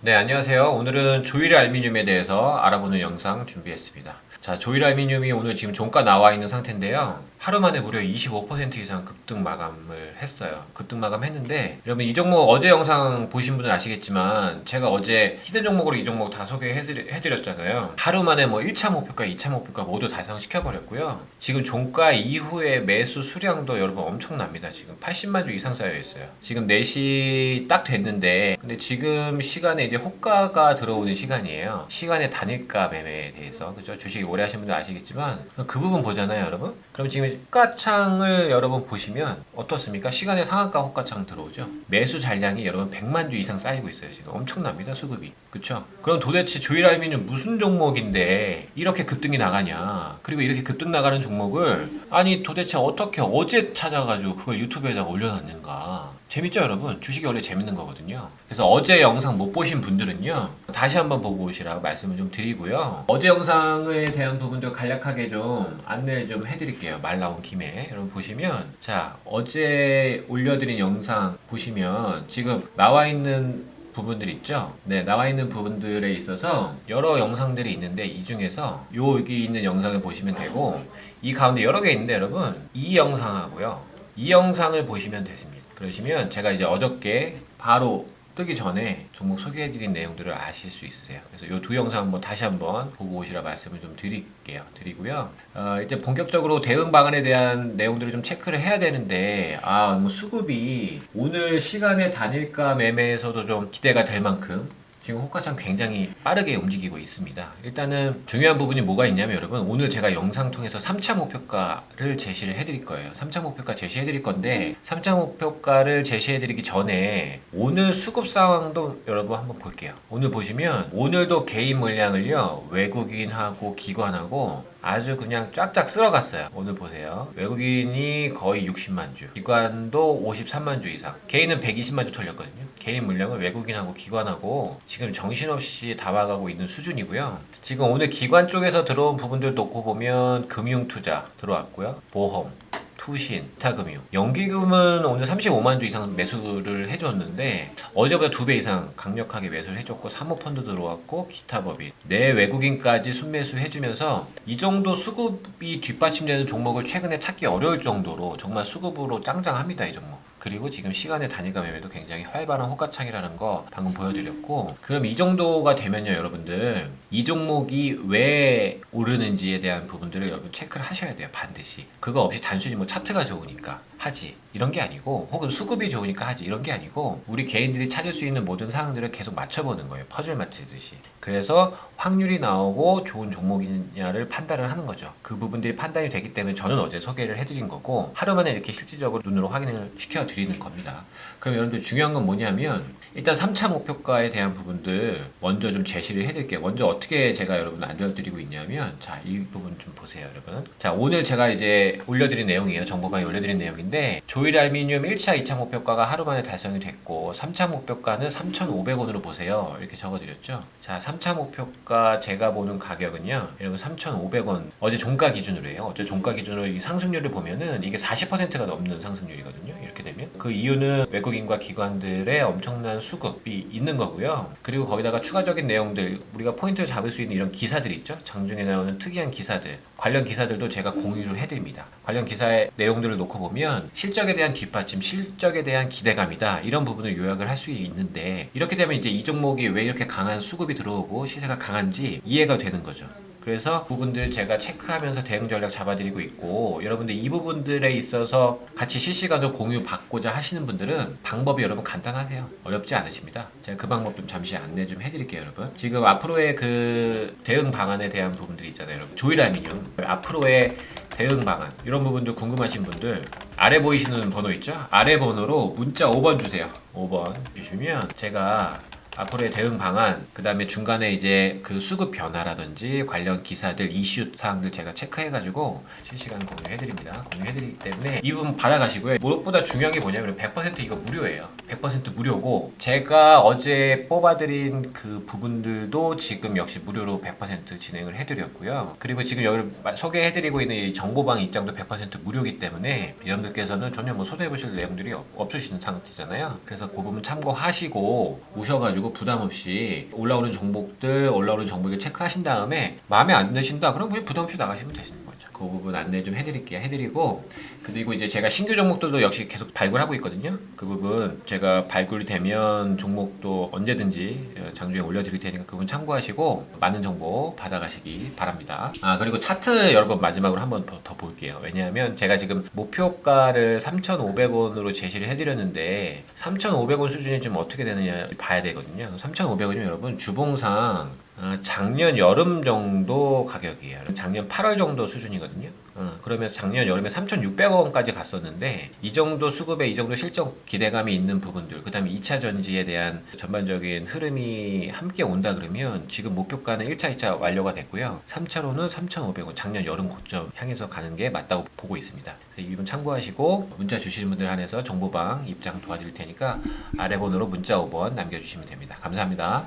네, 안녕하세요. 오늘은 조일 알미늄에 대해서 알아보는 영상 준비했습니다. 자, 조일 알미늄이 오늘 지금 종가 나와 있는 상태인데요. 하루 만에 무려 25% 이상 급등 마감을 했어요. 급등 마감했는데 여러분 이 종목 어제 영상 보신 분은 아시겠지만 제가 어제 히든 종목으로 이 종목 다 소개해드렸잖아요. 하루 만에 뭐 1차 목표가, 2차 목표가 모두 달성시켜버렸고요. 지금 종가 이후에 매수 수량도 여러분 엄청납니다. 지금 80만 주 이상 쌓여 있어요. 지금 4시 딱 됐는데 근데 지금 시간에 이제 호가가 들어오는 시간이에요. 시간의 단일가 매매에 대해서 그죠? 주식 오래 하신 분들 아시겠지만 그 부분 보잖아요, 여러분. 그럼 지금 호가창을 여러분 보시면 어떻습니까? 시간의 상한가 호가창 들어오죠. 매수 잔량이 여러분 100만 주 이상 쌓이고 있어요. 지금 엄청납니다, 수급이. 그렇죠? 그럼 도대체 조일알미는 무슨 종목인데 이렇게 급등이 나가냐? 그리고 이렇게 급등 나가는 종목을 아니 도대체 어떻게 어제 찾아가지고 그걸 유튜브에다가 올려놨는가? 재밌죠 여러분? 주식이 원래 재밌는 거거든요. 그래서 어제 영상 못 보신 분들은요 다시 한번 보고 오시라고 말씀을 좀 드리고요. 어제 영상에 대한 부분도 간략하게 좀 안내 좀 해드릴게요. 말 나온 김에 여러분 보시면 자 어제 올려드린 영상 보시면 지금 나와 있는 부분들 있죠? 네, 나와 있는 부분들에 있어서 여러 영상들이 있는데 이 중에서 요 여기 있는 영상을 보시면 되고 이 가운데 여러 개 있는데 여러분 이 영상하고요. 이 영상을 보시면 되십니다. 그러시면 제가 이제 어저께 바로 뜨기 전에 종목 소개해드린 내용들을 아실 수 있으세요. 그래서 이 두 영상 한번 다시 한번 보고 오시라 말씀을 좀 드릴게요. 드리고요. 어, 이제 본격적으로 대응 방안에 대한 내용들을 좀 체크를 해야 되는데 아, 뭐 수급이 오늘 시간의 단일가 매매에서도 좀 기대가 될 만큼 지금 호가창 굉장히 빠르게 움직이고 있습니다. 일단은 중요한 부분이 뭐가 있냐면 여러분 오늘 제가 영상 통해서 3차 목표가를 제시를 해드릴 거예요. 3차 목표가 제시해드릴 건데 3차 목표가를 제시해드리기 전에 오늘 수급 상황도 여러분 한번 볼게요. 오늘 보시면 오늘도 개인 물량을요 외국인하고 기관하고 아주 그냥 쫙쫙 쓸어갔어요. 오늘 보세요. 외국인이 거의 60만 주, 기관도 53만 주 이상, 개인은 120만 주 털렸거든요. 개인 물량을 외국인하고 기관하고 지금 정신없이 담아가고 있는 수준이고요. 지금 오늘 기관 쪽에서 들어온 부분들 놓고 보면 금융 투자 들어왔고요. 보험, 투신, 기타금융. 연기금은 오늘 35만 주 이상 매수를 해줬는데 어제보다 두 배 이상 강력하게 매수를 해줬고 사모펀드 들어왔고 기타법인 내 외국인까지 순매수 해주면서 이 정도 수급이 뒷받침되는 종목을 최근에 찾기 어려울 정도로 정말 수급으로 짱짱합니다 이 종목. 그리고 지금 시간의 단위가 매매도 굉장히 활발한 호가창이라는 거 방금 보여드렸고 그럼 이 정도가 되면요 여러분들. 이 종목이 왜 오르는지에 대한 부분들을 여러분 체크를 하셔야 돼요 반드시. 그거 없이 단순히 뭐 차트가 좋으니까 하지. 이런 게 아니고 혹은 수급이 좋으니까 하지. 이런 게 아니고 우리 개인들이 찾을 수 있는 모든 상황들을 계속 맞춰보는 거예요. 퍼즐 맞추듯이. 그래서 확률이 나오고 좋은 종목이냐를 판단을 하는 거죠. 그 부분들이 판단이 되기 때문에 저는 어제 소개를 해드린 거고 하루 만에 이렇게 실질적으로 눈으로 확인을 시켜 드리는 겁니다. 그럼 여러분들 중요한 건 뭐냐면 일단 3차 목표가에 대한 부분들 먼저 좀 제시를 해드릴게요. 먼저 어떻게 제가 여러분 알려드리고 있냐면 자 이 부분 좀 보세요 여러분. 자 오늘 제가 이제 올려드린 내용이에요. 정보방에 올려드린 내용인데 조일 알미늄 1차 2차 목표가가 하루 만에 달성이 됐고 3차 목표가는 3,500원으로 보세요. 이렇게 적어드렸죠? 자 3차 목표가 제가 보는 가격은요 여러분 3,500원. 어제 종가 기준으로 해요. 어제 종가 기준으로 이 상승률을 보면은 이게 40%가 넘는 상승률이거든요. 이렇게 되면. 그 이유는 외국인과 기관들의 엄청난 수급이 있는 거고요. 그리고 거기다가 추가적인 내용들 우리가 포인트를 잡을 수 있는 이런 기사들 있죠. 장중에 나오는 특이한 기사들 관련 기사들도 제가 공유를 해드립니다. 관련 기사의 내용들을 놓고 보면 실적에 대한 뒷받침 실적에 대한 기대감이다. 이런 부분을 요약을 할 수 있는데 이렇게 되면 이제 이 종목이 왜 이렇게 강한 수급이 들어오고 시세가 강한지 이해가 되는 거죠 그래서 부분들 제가 체크하면서 대응 전략 잡아드리고 있고 여러분들 이 부분들에 있어서 같이 실시간으로 공유 받고자 하시는 분들은 방법이 여러분 간단하세요. 어렵지 않으십니다. 제가 그 방법 좀 잠시 안내 좀 해드릴게요 여러분. 지금 앞으로의 그 대응 방안에 대한 부분들이 있잖아요 여러분. 조일 알미늄 앞으로의 대응 방안 이런 부분들 궁금하신 분들 아래 보이시는 번호 있죠? 아래 번호로 문자 5번 주세요. 5번 주시면 제가 앞으로의 대응 방안, 그 다음에 중간에 이제 그 수급 변화라든지 관련 기사들, 이슈 사항들 제가 체크해가지고 실시간 공유해드립니다. 공유해드리기 때문에 이 부분 받아가시고요. 무엇보다 중요한 게 뭐냐면 100% 이거 무료예요. 100% 무료고 제가 어제 뽑아드린 그 부분들도 지금 역시 무료로 100% 진행을 해드렸고요. 그리고 지금 여기 소개해드리고 있는 이 정보방 입장도 100% 무료이기 때문에 여러분들께서는 전혀 뭐 소개해보실 내용들이 없- 없으시는 상태잖아요. 그래서 그 부분 참고하시고 오셔가지고 가지고 부담 없이 올라오는 종목들 올라오는 정보들 체크하신 다음에 마음에 안 드신다 그럼 그냥 부담 없이 나가시면 거죠. 그 부분 안내 좀 해드릴게요. 해드리고 그리고 이제 제가 신규 종목들도 역시 계속 발굴하고 있거든요. 그 부분 제가 발굴이 되면 종목도 언제든지 어, 장중에 올려드릴 테니까 그분 참고하시고 많은 정보 받아가시기 바랍니다. 아 그리고 차트 여러분 마지막으로 한번 더, 더 볼게요. 왜냐하면 제가 지금 목표가를 3,500원으로 제시를 해드렸는데 3,500원 수준이 좀 어떻게 되느냐 봐야 되거든요. 3,500원이면 여러분 주봉상 아, 작년 여름 정도 가격이에요. 작년 8월 정도 수준이거든요. 어, 그러면 작년 여름에 3,600원까지 갔었는데 이 정도 수급에 이 정도 실적 기대감이 있는 부분들, 그다음에 2차 전지에 대한 전반적인 흐름이 함께 온다 그러면 지금 목표가는 1차, 2차 완료가 됐고요. 3차로는 3,500원 작년 여름 고점 향해서 가는 게 맞다고 보고 있습니다. 이 부분 참고하시고 문자 주시는 분들 한해서 정보방 입장 도와드릴 테니까 아래 번호로 문자 5번 남겨주시면 됩니다. 감사합니다.